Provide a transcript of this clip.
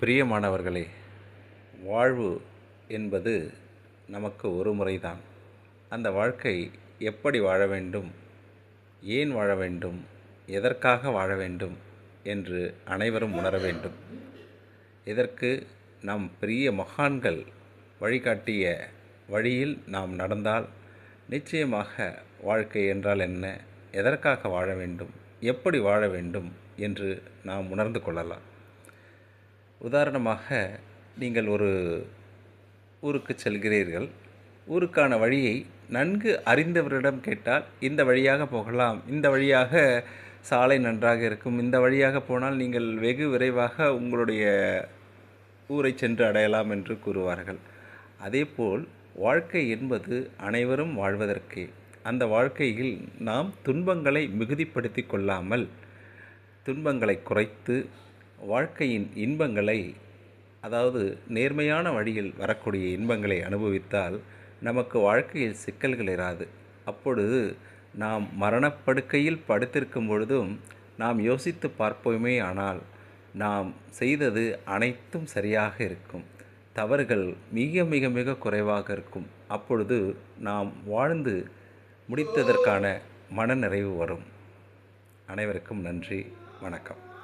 பிரியமானவர்களே வாழ்வு என்பது நமக்கு ஒரு முறைதான். அந்த வாழ்க்கை எப்படி வாழ வேண்டும் ஏன் வாழ வேண்டும் எதற்காக வாழ வேண்டும் என்று அனைவரும் உணர வேண்டும். இதற்கு நம் பெரிய மகான்கள் வழிகாட்டிய வழியில் நாம் நடந்தால் நிச்சயமாக வாழ்க்கை என்றால் என்ன எதற்காக வாழ வேண்டும் எப்படி வாழ வேண்டும் என்று நாம் உணர்ந்து கொள்ளலாம். உதாரணமாக நீங்கள் ஒரு ஊருக்கு செல்கிறீர்கள். ஊருக்கான வழியை நன்கு அறிந்தவரிடம் கேட்டால் இந்த வழியாக போகலாம் இந்த வழியாக சாலை நன்றாக இருக்கும் இந்த வழியாக போனால் நீங்கள் வெகு விரைவாக உங்களுடைய ஊரை சென்று அடையலாம் என்று கூறுவார்கள். அதேபோல் வாழ்க்கை என்பது அனைவரும் வாழ்வதற்கே. அந்த வாழ்க்கையில் நாம் துன்பங்களை மிகுதிப்படுத்தி கொள்ளாமல் துன்பங்களை குறைத்து வாழ்க்கையின் இன்பங்களை அதாவது நேர்மையான வழியில் வரக்கூடிய இன்பங்களை அனுபவித்தால் நமக்கு வாழ்க்கையில் சிக்கல்கள் இராது அப்பொழுது நாம் மரணப்படுக்கையில் படுத்திருக்கும் பொழுதும் நாம் யோசித்து பார்ப்போமே ஆனால் நாம் செய்தது அனைத்தும் சரியாக இருக்கும். தவறுகள் மிக மிக மிக குறைவாக இருக்கும். அப்பொழுது நாம் வாழ்ந்து முடித்ததற்கான மனநிறைவு வரும். அனைவருக்கும் நன்றி. வணக்கம்.